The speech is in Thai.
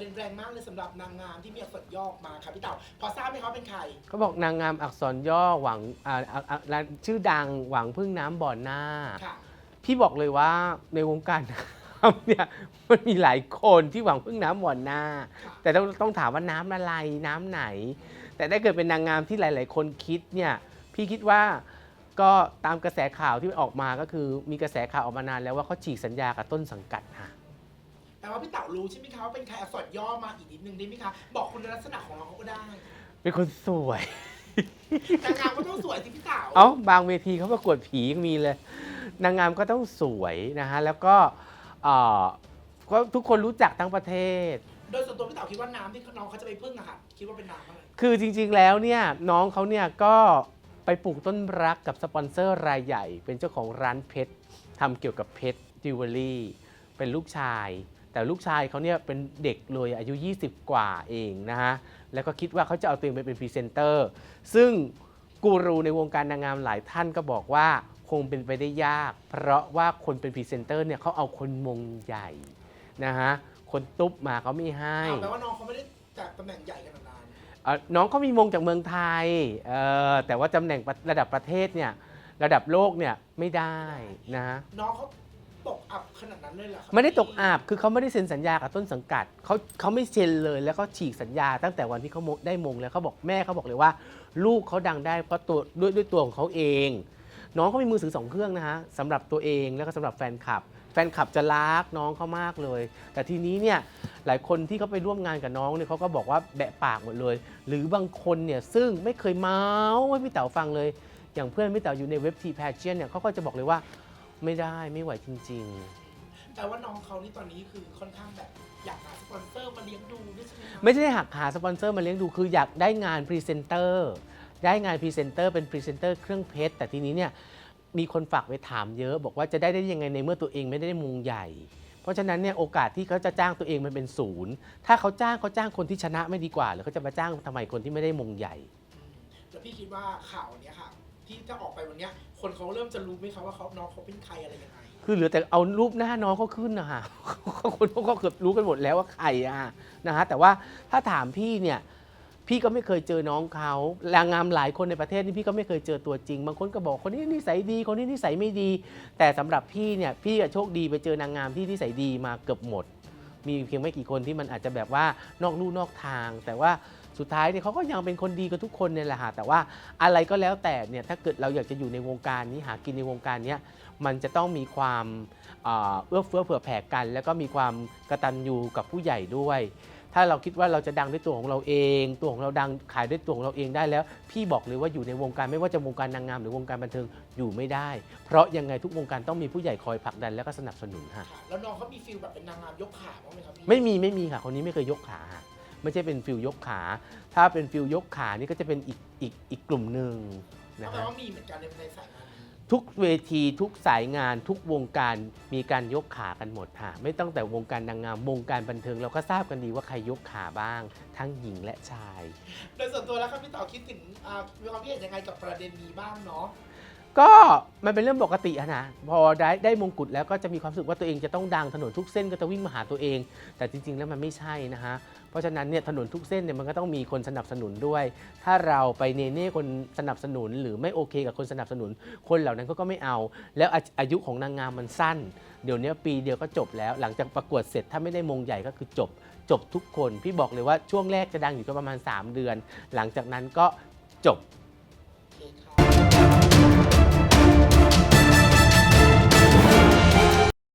ประเด็นแรงมากเลยสำหรับนางงามที่มีอักษรย่อออกมาค่ะพี่เต่าพอทราบไหมคะเป็นใคร เขาบอกนางงามอักษรย่อหวังอ่าอ่าอ่าร้านชื่อดังหวังพึ่งน้ำบ่อหน้า ค่ะ พี่บอกเลยว่าในวงการน้ำเนี่ยมันมีหลายคนที่หวังพึ่งน้ำบ่อหน้า ค่ะ แต่ต้องต้องถามว่าน้ำอะไรน้ำไหน แต่ถ้าเกิดเป็นนางงามที่หลาย ๆ คนคิดเนี่ยพี่คิดว่าก็ตามกระแสข่าวที่ออกมาก็คือมีกระแสข่าวออกมานานแล้วว่าเขาฉีกสัญญากับต้นสังกัดค่ะ แปลว่าพี่เต่ารู้ใช่ไหมคะว่าเป็นใครอักษรย่อมาอีกนิดนึงได้ไหมคะ บอกคุณลักษณะของน้องเขาก็ได้ เป็นคนสวย นางงามก็ต้องสวยสิพี่เต่าเอ้าบางเวทีเขาประกวดผียังมีเลย นางงามก็ต้องสวยนะฮะ แล้วก็เอ่อก็ทุกคนรู้จักทั้งประเทศ โดยส่วนตัวพี่เต่าคิดว่าน้ำที่น้องเขาจะไปพึ่งอะค่ะ คิดว่าเป็นน้ำอะไร คือจริงๆแล้วเนี่ยน้องเขาเนี่ยก็ไปปลูกต้นรักกับสปอนเซอร์รายใหญ่ เป็นเจ้าของร้านเพชรทำเกี่ยวกับเพชรจิวเวลรี่เป็นลูกชาย แต่ลูกชายเขาเนี่ยเป็นเด็กเลยอายุ 20 กว่าเองนะฮะ แล้วก็คิดว่าเขาจะเอาตัวเองไปเป็นพรีเซนเตอร์ ซึ่งกูรูในวงการนางงามหลายท่านก็บอกว่าคงเป็นไปได้ยาก เพราะว่าคนเป็นพรีเซนเตอร์เนี่ยเขาเอาคนมงใหญ่นะฮะ คนตุ๊บมาเขาไม่ให้อ้าวแปลว่าน้องเขาไม่ได้จากตำแหน่งใหญ่ขนาดนั้นเอ่อน้องเขามีมงจากเมืองไทยเอ่อแต่ว่าตำแหน่งระดับประเทศเนี่ย ระดับโลกเนี่ยไม่ได้นะฮะ น้องเขาตก อับขนาดนั้นเลยเหรอคะไม่ได้ตกอาบคือเขาไม่ได้เซ็นสัญญากับต้นสังกัดเขาเขาไม่เซ็นเลยแล้วก็ฉีกสัญญา ตั้งแต่วันที่เขาได้มงแล้วเขาบอกแม่เขาบอกเลยว่า ลูกเขาดังได้เพราะตัวด้วยด้วยตัวของเขาเอง น้องเขามีมือถือสองเครื่องนะฮะสำหรับตัวเองแล้วก็สำหรับแฟนคลับ แฟนคลับจะรักน้องเขามากเลย แต่ทีนี้เนี่ยหลายคนที่เขาไปร่วมงานกับน้องเนี่ยเขาก็บอกว่าแบะปากหมดเลย หรือบางคนเนี่ยซึ่งไม่เคยเมาส์ให้พี่เต๋าฟังเลย อย่างเพื่อนพี่เต๋าอยู่ในเว็บทีแพชเชียนเนี่ยเขาก็จะบอกเลยว่า ไม่ได้ไม่ไหวจริงๆแต่ว่าน้องเขานี่ตอนนี้คือค่อนข้างแบบอยากหาสปอนเซอร์มาเลี้ยงดูด้วยใช่ไหมคะไม่ใช่หักหาสปอนเซอร์มาเลี้ยงดูคืออยากได้งานพรีเซนเตอร์ได้งานพรีเซนเตอร์เป็นพรีเซนเตอร์เครื่องเพชรแต่ทีนี้เนี่ยมีคนฝากไปถามเยอะ บอกว่าจะได้ได้ยังไงในเมื่อตัวเองไม่ได้มงใหญ่ เพราะฉะนั้นเนี่ยโอกาสที่เขาจะจ้างตัวเองมันเป็นศูนย์ถ้าเขาจ้างเขาจ้างคนที่ชนะไม่ดีกว่าหรือเขาจะมาจ้างทำไมคนที่ไม่ได้มงใหญ่อืมแล้วพี่คิดว่าข่าวเนี้ยค่ะ ที่จะออกไปวันเนี้ยคนเขาเริ่มจะรู้ไหมคะว่าเขาน้องเขาเป็นใครอะไรยังไง คือเหลือแต่เอารูปหน้าน้องเขาขึ้นนะฮะ คนเขาก็เกือบรู้กันหมดแล้วว่าใครอะนะฮะแต่ว่าถ้าถามพี่เนี่ย พี่ก็ไม่เคยเจอน้องเขาแรงงามหลายคนในประเทศนี่พี่ก็ไม่เคยเจอตัวจริง บางคนก็บอกคนนี้นิสัยดี คนนี้นิสัยไม่ดี แต่สำหรับพี่เนี่ยพี่อะโชคดีไปเจอนางงามที่นิสัยดีมาเกือบหมด มีเพียงไม่กี่คนที่มันอาจจะแบบว่านอกลู่นอกทาง แต่ว่า สุดท้ายเนี่ยเขาก็ยังเป็นคนดีกับทุกคนเนี่ยแหละฮะแต่ว่าอะไรก็แล้วแต่เนี่ยถ้าเกิดเราอยากจะอยู่ในวงการนี้หากินในวงการเนี้ยมันจะต้องมีความเอ่อเอื้อเฟื้อเผื่อแผ่กัน แล้วก็มีความกตัญญูกับผู้ใหญ่ด้วย ถ้าเราคิดว่าเราจะดังด้วยตัวของเราเอง ตัวของเราดังขายด้วยตัวของเราเองได้แล้ว พี่บอกเลยว่าอยู่ในวงการไม่ว่าจะวงการนางงามหรือวงการบันเทิงอยู่ไม่ได้ เพราะยังไงทุกวงการต้องมีผู้ใหญ่คอยผลักดันแล้วก็สนับสนุนค่ะค่ะแล้วน้องเขามีฟิลแบบเป็นนางงามยกขาบ้างไหมครับพี่ไม่มีไม่มีค่ะคนนี้ไม่เคยยกขาค่ะ ไม่ใช่เป็นฟิลยกขา ถ้าเป็นฟิลยกขานี่ก็จะเป็นอีกอีกอีกกลุ่มหนึ่งนะแปลฮะว่ามีเหมือนกันในในสายงานนี้ทุกเวทีทุกสายงานทุกวงการมีการยกขากันหมดค่ะไม่ต้องแต่วงการนางงามวงการบันเทิงเราก็ทราบกันดีว่าใครยกขาบ้าง ทั้งหญิงและชาย โดยส่วนตัวแล้วครับพี่ต่อคิดถึงอ่ามีความคิดเห็นยังไงกับประเด็นนี้บ้างเนาะ ก็มันเป็นเรื่องปกติอะนะพอได้ได้มงกุฎแล้วก็จะมีความรู้สึกว่าตัวเองจะต้องดังถนนทุกเส้นก็จะวิ่งมาหาตัวเอง แต่จริง ๆ แล้วมันไม่ใช่นะฮะเพราะฉะนั้นเนี่ยถนนทุกเส้นเนี่ยมันก็ต้องมีคนสนับสนุนด้วย ถ้าเราไปเนเน่คนสนับสนุนหรือไม่โอเคกับคนสนับสนุน คนเหล่านั้นก็ก็ไม่เอา แล้วอาอายุของนางงามมันสั้น เดี๋ยวนี้ปีเดียวก็จบแล้ว หลังจากประกวดเสร็จถ้าไม่ได้มงใหญ่ก็คือจบ จบทุกคน พี่บอกเลยว่าช่วงแรกจะดังอยู่ก็ประมาณ 3 เดือน หลังจากนั้นก็จบ